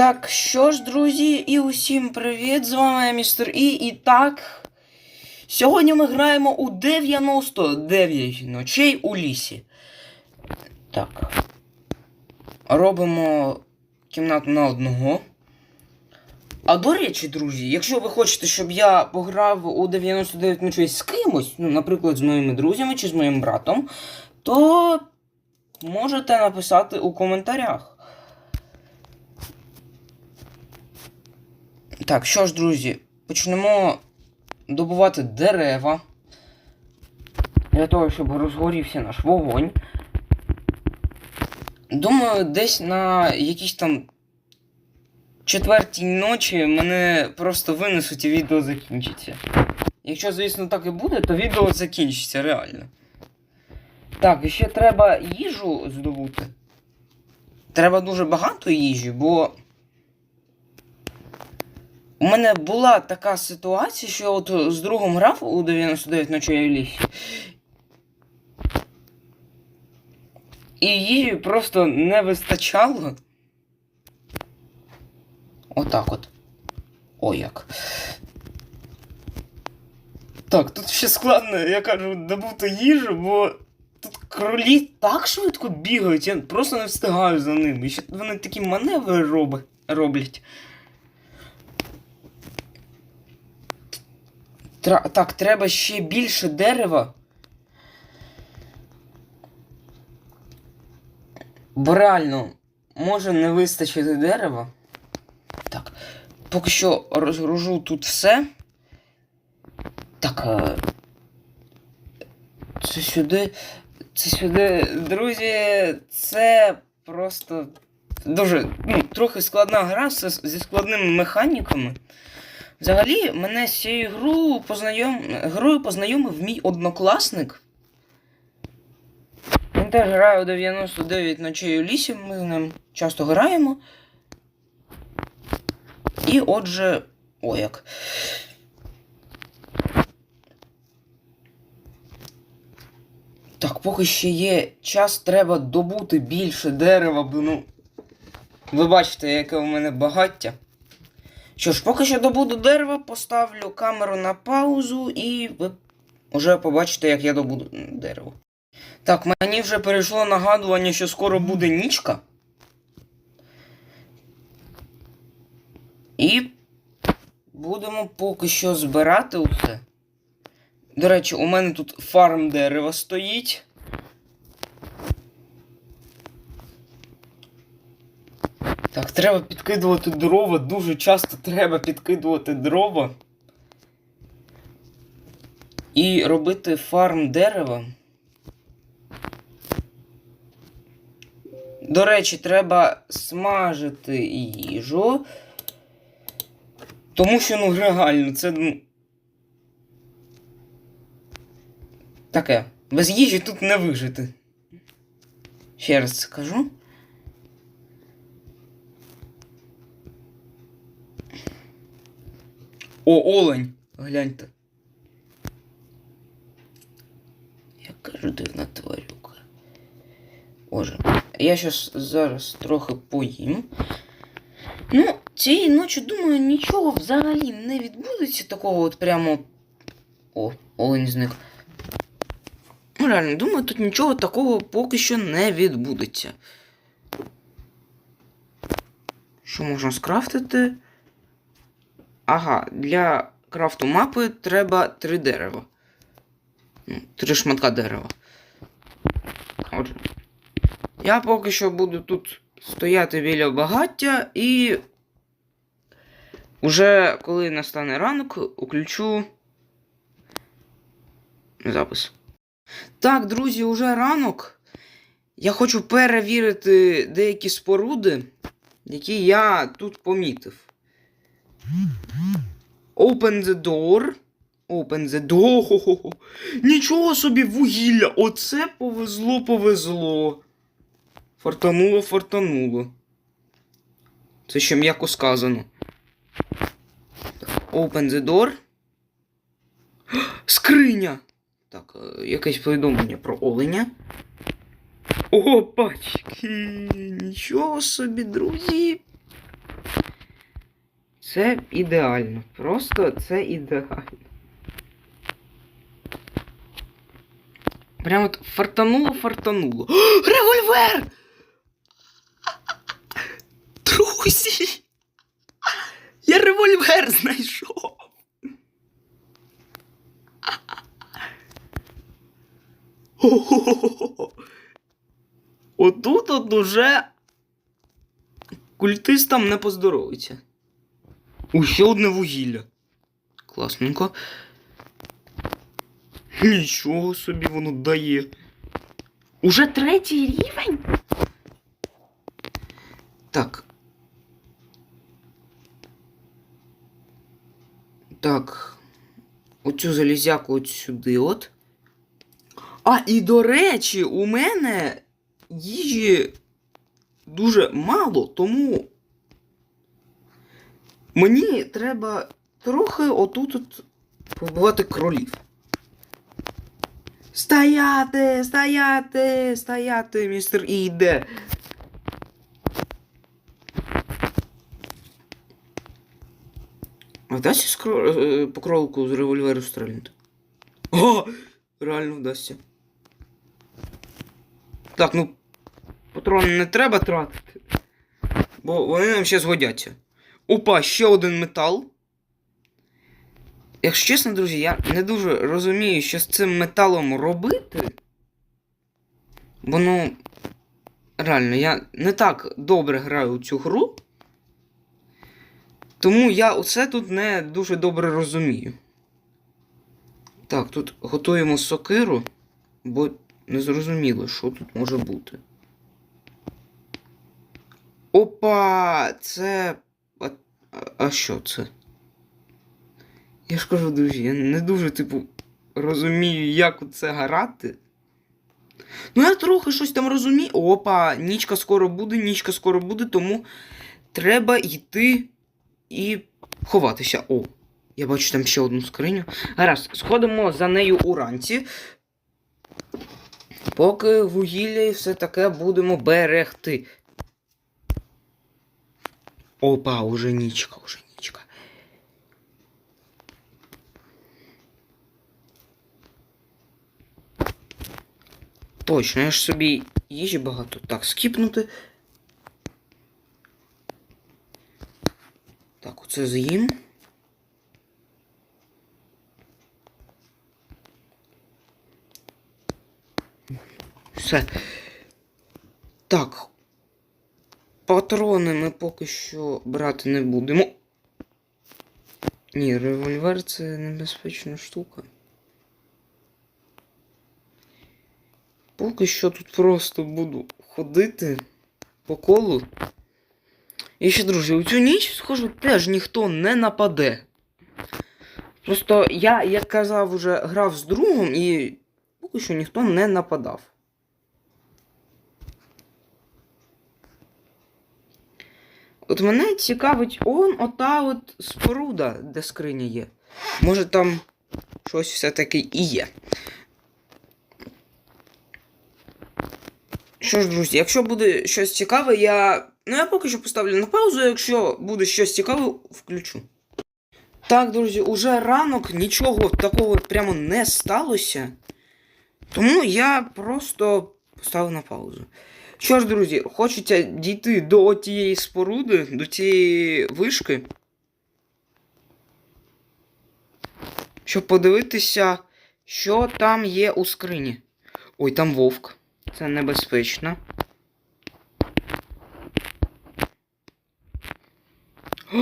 Так, що ж, друзі, і усім привіт! З вами містер І. І так. Сьогодні ми граємо у 99 ночей у лісі. Так. Робимо кімнату на одного. А до речі, друзі, якщо ви хочете, щоб я пограв у 99 ночей з кимось, ну, наприклад, з моїми друзями чи з моїм братом, то можете написати у коментарях. Так, що ж, друзі, почнемо добувати дерева. Для того, щоб розгорівся наш вогонь. Думаю, десь на якійсь там четвертій ночі мене просто винесуть і відео закінчиться. Якщо, звісно, так і буде, то відео закінчиться реально. Так, і ще треба їжу здобути. Треба дуже багато їжі, бо. Мене була така ситуація, що от з другом грав у 99 ночей лісі. І її просто не вистачало. Отак от. О як. Так, тут ще складно, я кажу, добути їжу, бо тут кролі так швидко бігають, я просто не встигаю за ними. І ще вони такі маневри роблять. Тра- так, треба ще більше дерева. Бо реально може не вистачити дерева. Так. Поки що розгружу тут все. Так. е, Це сюди. Це сюди. Друзі, це просто дуже ну, трохи складна гра зі складними механіками. Взагалі, мене з цією гру познайом... грою познайомив мій однокласник. Він теж грає у 99 ночей у лісі, ми з ним часто граємо. І отже. О як. Так, поки ще є час, треба добути більше дерева, бо ну. Ви бачите, яке у мене багаття. Що ж, поки що добуду дерева, поставлю камеру на паузу і ви вже побачите, як я добуду дерево. Так, мені вже перейшло нагадування, що скоро буде нічка. І будемо поки що збирати усе. До речі, у мене тут фарм дерева стоїть. Так, треба підкидувати дрова. Дуже часто треба підкидувати дрова. І робити фарм дерева. До речі, треба смажити їжу. Тому що, ну, реально, це. ну, Таке. Без їжі тут не вижити. Ще раз скажу. О, олень! Гляньте. Я кажу, дивна тварюка. Боже. Я щас зараз трохи поїм. Ну, цієї ночі, думаю, нічого взагалі не відбудеться такого от прямо. О, олень зник. Ну, реально, думаю, тут нічого такого поки що не відбудеться. Що можна скрафтити? Ага, для крафту мапи треба три дерева. Ну, Три шматка дерева. Отже. Я поки що буду тут стояти біля багаття і. Уже коли настане ранок, включу запис. Так, друзі, уже ранок. Я хочу перевірити деякі споруди, які я тут помітив. Open the door. Open the door. Нічого собі вугілля. Оце повезло, повезло. Фартануло, фартануло. Це ще м'яко сказано. Open the door. Скриня! Так, е, якесь повідомлення про оленя. Опачки! Нічого собі, друзі. Це ідеально. Просто це ідеально. Прямо от фартануло, фартануло. О, револьвер! Друзі! Я револьвер знайшов. О-хо-хо-хо. Отут от уже культистам не поздоровиться. У ще одне вугілля. Класненько. Нічого собі воно дає. Уже третій рівень? Так. Так. Оцю залізяку от сюди от. А, і до речі, у мене їжі дуже мало, тому мені треба трохи отут от побувати кролів. Стояти, стояти, стояти, містер Іде. Вдасться з кро... е, по кролику з револьверу стрельнути? О! Реально вдасться. Так, ну. Патрони не треба тратити. Бо вони нам ще згодяться. Опа, ще один метал. Якщо чесно, друзі, я не дуже розумію, що з цим металом робити. Бо ну. Реально, я не так добре граю у цю гру. Тому я оце тут не дуже добре розумію. Так, тут готуємо сокиру, бо не зрозуміло, що тут може бути. Опа! Це. А, що це? Я ж кажу, друзі, я не дуже, типу, розумію, як це грати. Ну, я трохи щось там розумію. Опа, нічка скоро буде, нічка скоро буде, тому треба йти і ховатися. О, я бачу там ще одну скриню. Гаразд, сходимо за нею уранці. Поки вугілля і все таке будемо берегти. Опа, уже нічка, уже нічка. Точно, я ж собі їжі багато. Так, скіпнути. Так, оце з'їм. Все. Так. Патрони ми поки що брати не будемо. Ні, револьвер це небезпечна штука. Поки що тут просто буду ходити по колу. І ще, друзі, у цю ніч, схоже, теж ніхто не нападе. Просто я, як казав, вже грав з другом і поки що ніхто не нападав. От мене цікавить он ота от споруда, де скриня є. Може там щось все-таки і є. Що ж, друзі, якщо буде щось цікаве, я. Ну, я поки що поставлю на паузу, якщо буде щось цікаве, включу. Так, друзі, уже ранок нічого такого прямо не сталося. Тому я просто поставив на паузу. Що ж, друзі, хочеться дійти до тієї споруди, до тієї вишки. Щоб подивитися, що там є у скрині. Ой, там вовк. Це небезпечно.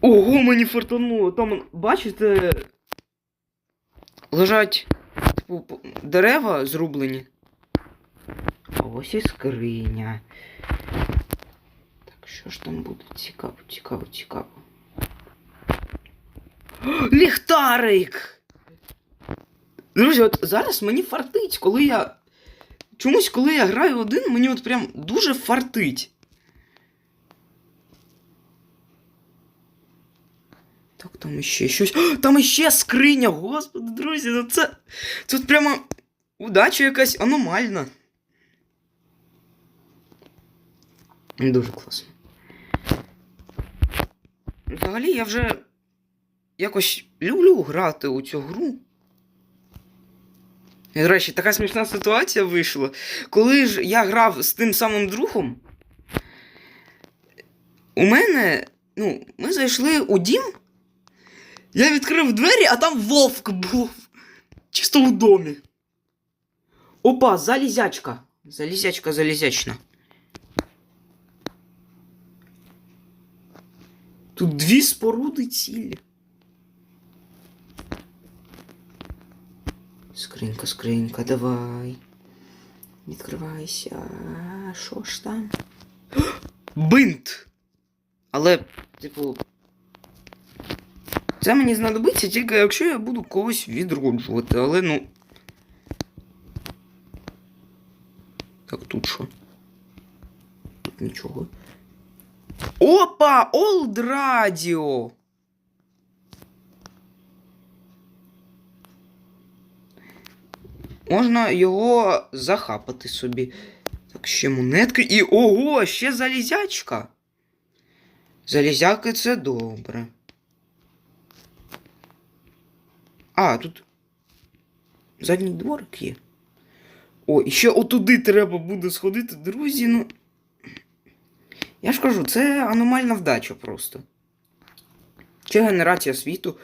Ого, мені фартануло. Там, бачите, лежать типу, дерева зрублені. Ось і скриня. Так, що ж там буде? Цікаво, цікаво, цікаво. Ліхтарик! Друзі, от зараз мені фартить, коли я. Чомусь, коли я граю один, мені от прям дуже фартить. Так, там іще щось. О, там іще скриня! Господи, друзі, ну це. Тут прямо удача якась аномальна. Дуже класно. взагалі я вже якось люблю грати у цю гру. До речі, така смішна ситуація вийшла. Коли ж я грав з тим самим другом, у мене, ну, ми зайшли у дім, я відкрив двері, а там вовк був. Чисто у домі. Опа, залізячка. Залізячка, залізячна. Тут дві споруди цілі. Скринька, скринька, давай. Відкривайся. Що ж там? Бинт! Але, типу. Це мені знадобиться тільки якщо я буду когось відроджувати, але ну. Так, тут що? Тут нічого. Опа! Олд радіо! Можна його захапати собі. Так, ще монетки і. Ого, ще залізячка. Залізяки це добре. А, тут. Задній дворик є. О, і ще отуди треба буде сходити, друзі. Ну. Я ж кажу, це аномальна вдача просто. Чи генерація світу.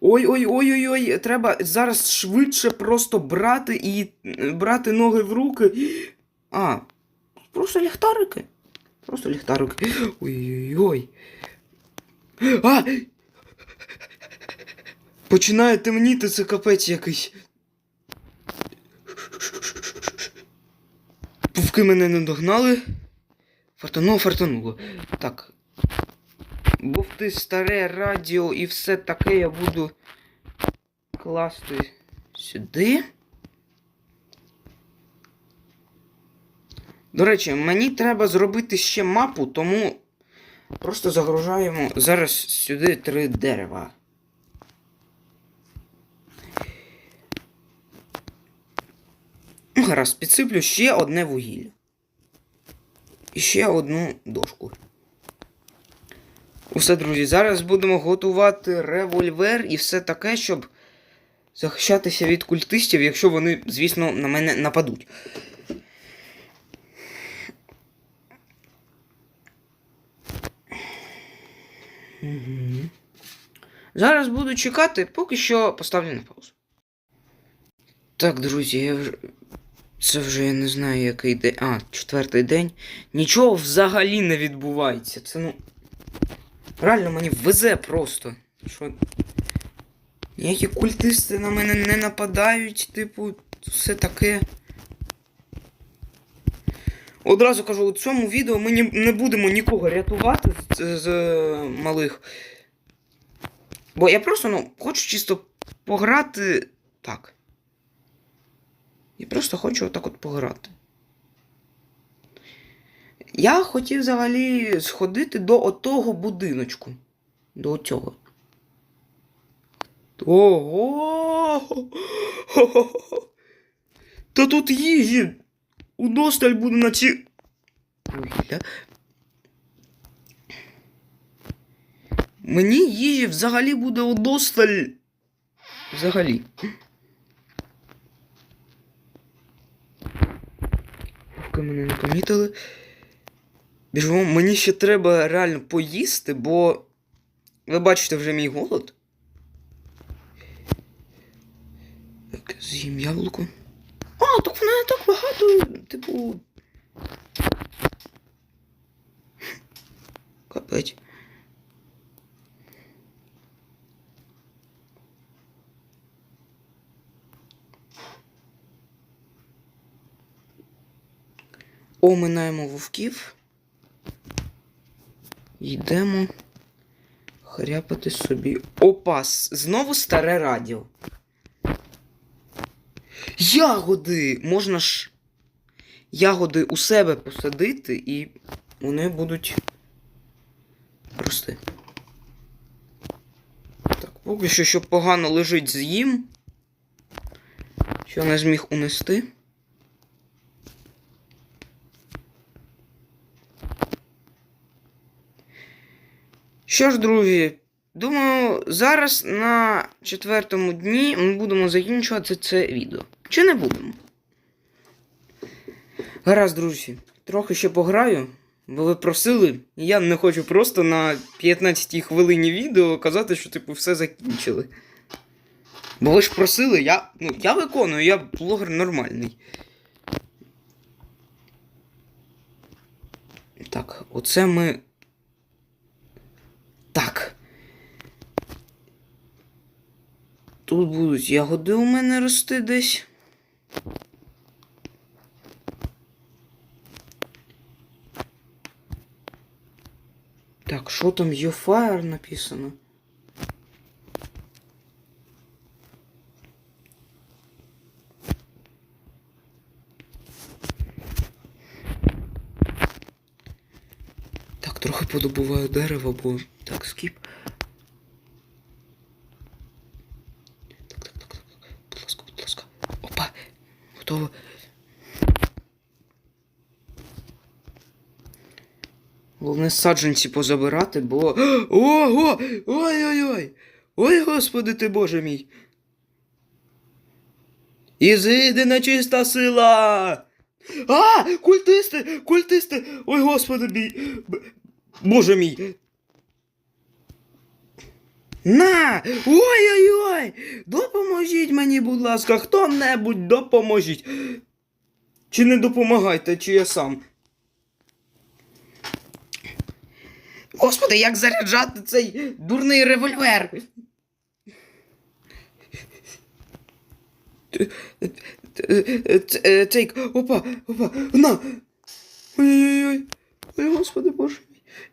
Ой-ой-ой-ой-ой, треба зараз швидше просто брати і брати ноги в руки. А, просто ліхтарики. Просто ліхтарики. Ой-ой-ой. А! Починає темніти, це капець якийсь. Пувки мене не догнали. Фартануло, фартануло. Так. Бовти старе радіо і все таке я буду класти сюди. До речі, мені треба зробити ще мапу, тому просто загружаємо зараз сюди три дерева. Ну, Гаразд, підсиплю ще одне вугілля. І ще одну дошку. Усе, друзі, зараз будемо готувати револьвер і все таке, щоб захищатися від культистів, якщо вони, звісно, на мене нападуть. Зараз буду чекати, поки що поставлю на паузу. Так, друзі, я вже. Це вже я не знаю, який день. А, четвертий день. Нічого взагалі не відбувається. Це ну. Реально мені везе просто. Що. Ніякі культисти на мене не нападають, типу, все таке. Одразу кажу, у цьому відео ми не будемо нікого рятувати з, з малих. Бо я просто, ну, хочу чисто пограти так. І просто хочу отак от пограти. Я хотів взагалі сходити до отого будиночку. До цього. Ого! Та тут їжі! Удосталь буде на ці. Мені їжі взагалі буде удосталь. Взагалі. Поки мене не помітили. Біжимо, мені ще треба реально поїсти, бо ви бачите вже мій голод. Так, з'їм яблуко. А, так вона не так багато, типу. Капець. Оминаємо вовків. Йдемо хряпати собі. Опа! с- Знову старе радіо. Ягоди! Можна ж ягоди у себе посадити і вони будуть рости. Так, поки що, що погано лежить з'їм. Що не зміг унести. Що ж, друзі, думаю, зараз на четвертому дні ми будемо закінчувати це відео. Чи не будемо? Гаразд, друзі, трохи ще пограю, бо ви просили, я не хочу просто на 15 хвилині відео казати, що типу все закінчили. Бо ви ж просили, я. Ну, я виконую, я блогер нормальний. Так, оце ми. Так. Тут будуть ягоди у мене рости десь. Так, що там Йофаєр написано? Трохи подобуваю дерево, бо. Так, скіп. Так, так, так, так. Будь ласка, будь ласка. Опа! Готово. Головне саджанці позабирати, бо. Ого! Ой-ой-ой! Ой, господи ти боже мій! Ізиди нечиста сила! А! Культисти! Культисти! Ой, господи мій! Боже мій! На! Ой-ой-ой! Допоможіть мені, будь ласка, хто-небудь допоможіть! Чи не допомагайте, чи я сам? Господи, як заряджати цей дурний револьвер? Ц- опа, опа, на! Ой-ой-ой. Ой, господи боже.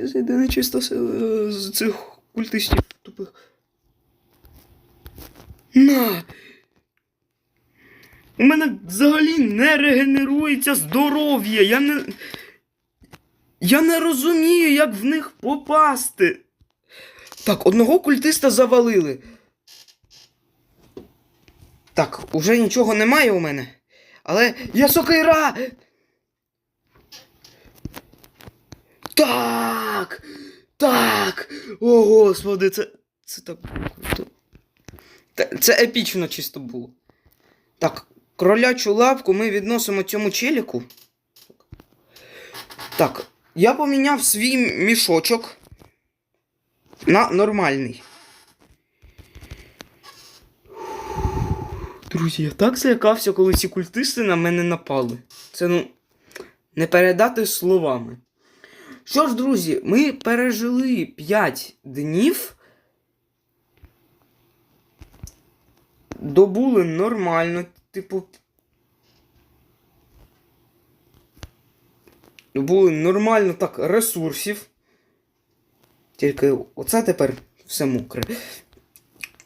Я зайде нечиста сила з цих культистів тупих. На! У мене взагалі не регенерується здоров'я. Я не. Я не розумію, як в них попасти. Так, одного культиста завалили. Так, уже нічого немає у мене. Але я сокира! Так! Так! О, господи, це. Це так. Це епічно чисто було. Так, кролячу лапку ми відносимо цьому челіку. Так, я поміняв свій мішочок на нормальний. Друзі, я так злякався, коли ці культисти на мене напали. Це ну не передати словами. Що ж, друзі, ми пережили 5 днів. Добули нормально, типу. Добули нормально так ресурсів. Тільки оце тепер все мокре.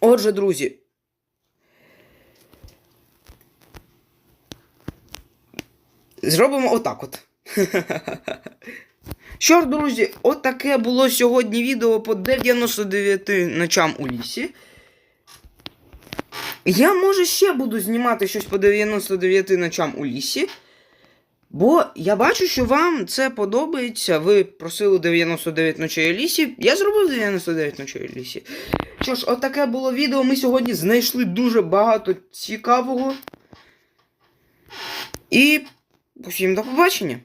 Отже, друзі. Зробимо отак от. Що ж, друзі, отаке було сьогодні відео по 99 ночам у лісі. Я, може, ще буду знімати щось по 99 ночам у лісі. Бо я бачу, що вам це подобається. Ви просили 99 ночей у лісі. Я зробив 99 ночей у лісі. Що ж, отаке було відео. Ми сьогодні знайшли дуже багато цікавого. І усім до побачення!